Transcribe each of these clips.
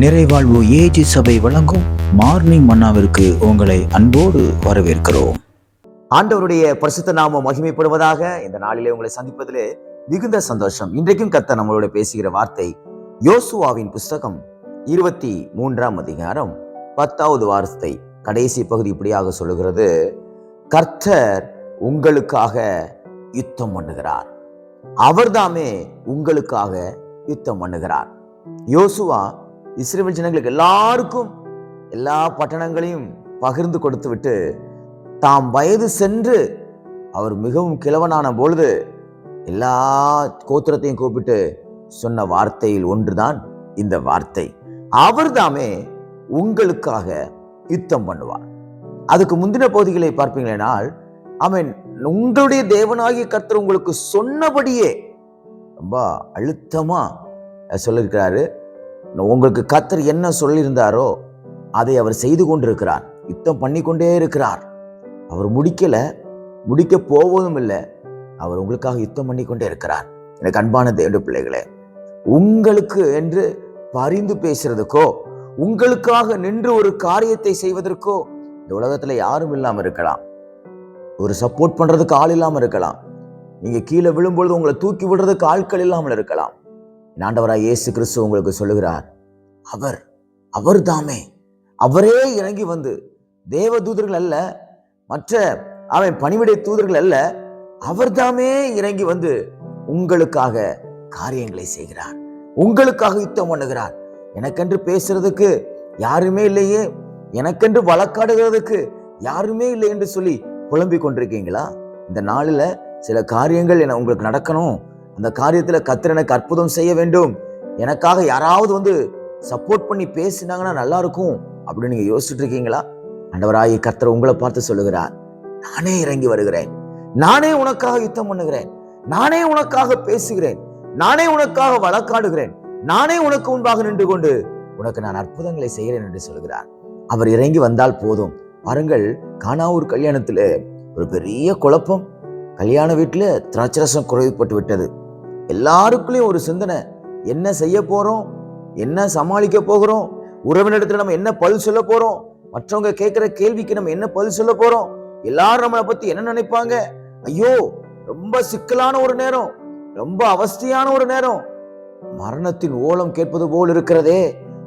நிறைவாழ்வு AG சபை வழங்கும் morning மன்னாவிற்கு உங்களை அன்போடு வரவேற்கிறோம். ஆண்டவருடைய பரிசுத்த நாமம் மகிமைப்படுவதாக இந்த நாளிலே உங்களை சந்திப்பதிலே மிகுந்த சந்தோஷம். இன்றைக்கும் கத்த நம்மளோட பேசுகிற வார்த்தை யோசுவாவின் புஸ்தகம் இருபத்தி மூன்றாம் அதிகாரம் பத்தாவது வார்த்தை கடைசி பகுதி இப்படியாக சொல்லுகிறது. கர்த்தர் உங்களுக்காக யுத்தம் பண்ணுகிறார். அவர்தாமே உங்களுக்காக யுத்தம் பண்ணுகிறார். யோசுவா இஸ்ரேல் ஜனங்களுக்கு எல்லாருக்கும் எல்லா பட்டணங்களையும் பகிர்ந்து கொடுத்து விட்டு தாம் வயது சென்று அவர் மிகவும் கிழவனான பொழுது எல்லா கோத்திரத்தையும் கூப்பிட்டு சொன்ன வார்த்தையில் ஒன்றுதான் இந்த வார்த்தை. அவர்தாமே உங்களுக்காக யுத்தம் பண்ணுவார். அதுக்கு முந்தின பகுதிகளை பார்ப்பீங்களேனால் அவன் உங்களுடைய தேவனாகிய கர்த்தர் உங்களுக்கு சொன்னபடியே ரொம்ப அழுத்தமா சொல்லியிருக்கிறாரு. உங்களுக்கு கத்தர் என்ன சொல்லியிருந்தாரோ அதை அவர் செய்து கொண்டிருக்கிறார். யுத்தம் பண்ணி கொண்டே இருக்கிறார். அவர் முடிக்கலை முடிக்க போவதும் இல்லை. அவர் உங்களுக்காக யுத்தம் பண்ணி கொண்டே இருக்கிறார். எனக்கு அன்பான தேவ பிள்ளைகளே உங்களுக்கு என்று பரிந்து பேசுறதுக்கோ உங்களுக்காக நின்று ஒரு காரியத்தை செய்வதற்கோ இந்த உலகத்தில் யாரும் இல்லாமல் இருக்கலாம். ஒரு சப்போர்ட் பண்ணுறதுக்கு ஆள் இல்லாமல் இருக்கலாம். நீங்கள் கீழே விழும்பொழுது உங்களை தூக்கி விடுறதுக்கு ஆட்கள் இல்லாமல் இருக்கலாம். ஆண்டவராய் இயேசு கிறிஸ்து உங்களுக்கு சொல்லுகிறார் அவர் அவர் தாமே. அவரே இறங்கி வந்து தேவ தூதர்கள் அல்ல மற்ற அவன் பணிவிடை தூதர்கள் அல்ல அவர் தாமே இறங்கி வந்து உங்களுக்காக காரியங்களை செய்கிறார். உங்களுக்காக யுத்தம் பண்ணுகிறார். எனக்கென்று பேசுறதுக்கு யாருமே இல்லையே. எனக்கென்று வழக்காடுகிறதுக்கு யாருமே இல்லை என்று சொல்லி புலம்பிக் கொண்டிருக்கீங்களா? இந்த நாளில் சில காரியங்கள் என உங்களுக்கு நடக்கணும்? அந்த காரியத்தில் கத்திர எனக்கு அற்புதம் செய்ய வேண்டும். எனக்காக யாராவது வந்து சப்போர்ட் பண்ணி பேசினாங்கன்னா நல்லா இருக்கும் அப்படின்னு நீங்க யோசிச்சுட்டு இருக்கீங்களா ஆண்டவராய் கர்த்தர் உங்களை பார்த்து சொல்லுகிறார். நானே இறங்கி வருகிறேன். நானே உனக்காக யுத்தம் பண்ணுகிறேன். நானே உனக்காக பேசுகிறேன். நானே உனக்காக வழக்காடுகிறேன். நானே உனக்கு முன்பாக நின்று கொண்டு உனக்கு நான் அற்புதங்களை செய்கிறேன் என்று சொல்கிறார். அவர் இறங்கி வந்தால் போதும். பாருங்கள் காணாவூர் கல்யாணத்துல ஒரு பெரிய குழப்பம். கல்யாண வீட்டுல திராட்சரசம் குறைவுபட்டு விட்டது எல்லாருக்குள்ளயும் ஒரு சிந்தனை. என்ன செய்ய போறோம்? என்ன சமாளிக்க போகிறோம்? உறவினிடத்தில் நம்ம என்ன பதில் சொல்ல போறோம்? மற்றவங்க கேட்கிற கேள்விக்கு நம்ம என்ன பதில் சொல்ல போறோம்? எல்லாரும் நம்மளை பத்தி என்ன நினைப்பாங்க? ஐயோ ரொம்ப சிக்கலான ஒரு நேரம். ரொம்ப அவஸ்தையான ஒரு நேரம். மரணத்தின் ஓலம் கேட்பது போல் இருக்கிறதே.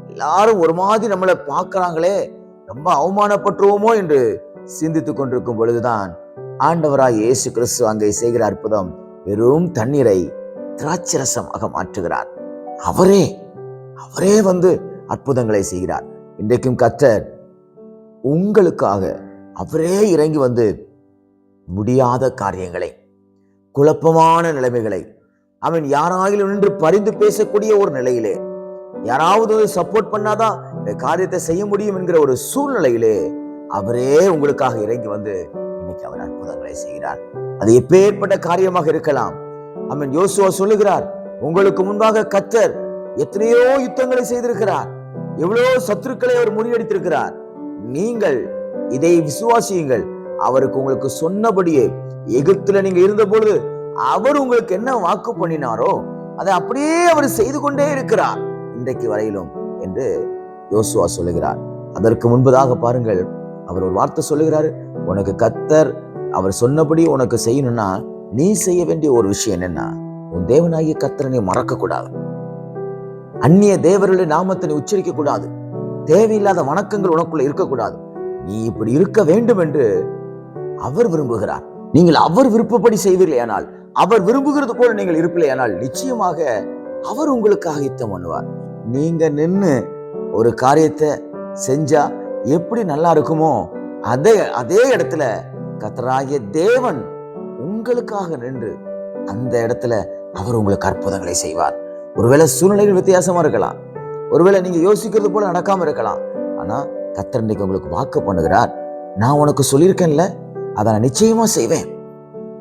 எல்லாரும் ஒரு மாதிரி நம்மளை பார்க்கறாங்களே. ரொம்ப அவமானப்பட்டுருவோமோ என்று சிந்தித்து கொண்டிருக்கும் பொழுதுதான் ஆண்டவராய் இயேசு கிறிஸ்து அங்கே செய்கிற அற்புதம் வெறும் தண்ணீரை திராட்சரசமாக மாற்றுகிறார். அவரே அவரே வந்து அற்புதங்களை செய்கிறார். இன்றைக்கும் கத்தர் உங்களுக்காக அவரே இறங்கி வந்து முடியாத காரியங்களை குழப்பமான நிலைமைகளை அவன் யாராயிலும் நின்று பரிந்து பேசக்கூடிய ஒரு நிலையிலே யாராவது சப்போர்ட் பண்ணாதான் இந்த காரியத்தை செய்ய முடியும் என்கிற ஒரு சூழ்நிலையிலே அவரே உங்களுக்காக இறங்கி வந்து இன்னைக்கு அவர் அற்புதங்களை செய்கிறார். அது எப்பேற்பட்ட காரியமாக இருக்கலாம். அவன் யோசுவா சொல்லுகிறார் உங்களுக்கு முன்பாக கத்தர் எத்தனையோ யுத்தங்களை செய்திருக்கிறார். எவ்வளோ சத்துருக்களை அவர் முறியடித்திருக்கிறார். நீங்கள் இதை விசுவாசியுங்கள். அவருக்கு உங்களுக்கு சொன்னபடியே எகிப்துல நீங்க இருந்த பொழுது அவர் உங்களுக்கு என்ன வாக்கு பண்ணினாரோ அதை அப்படியே அவர் செய்து கொண்டே இருக்கிறார். இன்றைக்கு வரையிலும் என்று யோசுவா சொல்லுகிறார். அதற்கு முன்பதாக பாருங்கள் அவர் ஒரு வார்த்தை சொல்லுகிறாரு. உனக்கு கத்தர் அவர் சொன்னபடி உனக்கு செய்யணும்னா நீ செய்ய வேண்டிய ஒரு விஷயம் என்னன்னா உன் தேவனாகிய கத்தரனை மறக்க கூடாது அந்நிய தேவருடைய நாமத்தை நீ உச்சரிக்க கூடாது தேவையில்லாத வணக்கங்கள் உனக்குள்ள இருக்கக்கூடாது. நீ இப்படி இருக்க வேண்டும் என்று அவர் விரும்புகிறார். நீங்கள் அவர் விருப்பப்படி செய்வீர்களேயானால் அவர் விரும்புகிறது போல நீங்கள் இருப்பில்லையானால் நிச்சயமாக அவர் உங்களுக்காக யுத்தம் பண்ணுவார். நீங்க நின்று ஒரு காரியத்தை செஞ்சா எப்படி நல்லா இருக்குமோ அதே அதே இடத்துல கத்தராகிய தேவன் உங்களுக்காக நின்று அந்த இடத்துல அவர் உங்களுக்கு அற்புதங்களை செய்வார். ஒருவேளை சூழ்நிலைகள் வித்தியாசமா இருக்கலாம். ஒருவேளை நீங்க யோசிக்கிறது போல நடக்காம இருக்கலாம். ஆனா கத்தர் இன்னைக்கு உங்களுக்கு வாக்கு பண்ணுகிறார். நான் உனக்கு சொல்லியிருக்கேன்ல அதை நான் நிச்சயமா செய்வேன்.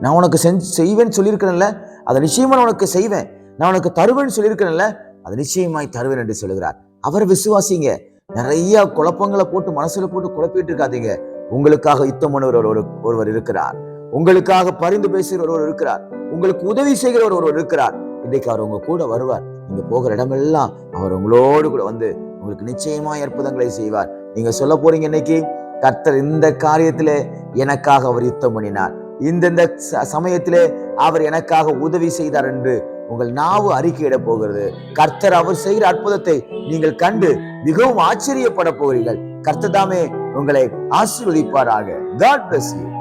நான் உனக்கு செஞ்சு செய்வேன்னு சொல்லியிருக்கிறேன்ல அதை நிச்சயமா நான் உனக்கு செய்வேன். நான் உனக்கு தருவேன்னு சொல்லியிருக்கிறேன்ல அதை நிச்சயமாய் தருவேன் என்று சொல்லுகிறார். அவர் விசுவாசிங்க. நிறைய குழப்பங்களை போட்டு மனசுல போட்டு குழப்பிட்டு இருக்காதீங்க. உங்களுக்காக யுத்தம் பண்ணுவர் ஒரு ஒருவர் இருக்கிறார். உங்களுக்காக பரிந்து பேசுகிற ஒருவர் இருக்கிறார். உங்களுக்கு உதவி செய்கிற ஒருவர் இருக்கிறார். இன்றைக்கு அவர் உங்க கூட வருவார். நீங்க போகிற இடமெல்லாம் அவர் உங்களோடு கூட வந்து உங்களுக்கு நிச்சயமா அற்புதங்களை செய்வார். நீங்க சொல்ல போறீங்க இன்னைக்கு? கர்த்தர் இந்த காரியத்திலே எனக்காக அவர் யுத்தம் பண்ணினார். இந்தந்த ச- சமயத்திலே அவர் எனக்காக உதவி செய்தார் என்று உங்கள் நாவு அறிக்கையிட போகிறது. கர்த்தர் அவர் செய்கிற அற்புதத்தை நீங்கள் கண்டு மிகவும் ஆச்சரியப்பட போகிறீர்கள். கர்த்தர் தாமே உங்களை ஆசீர்வதிப்பாராக. God bless you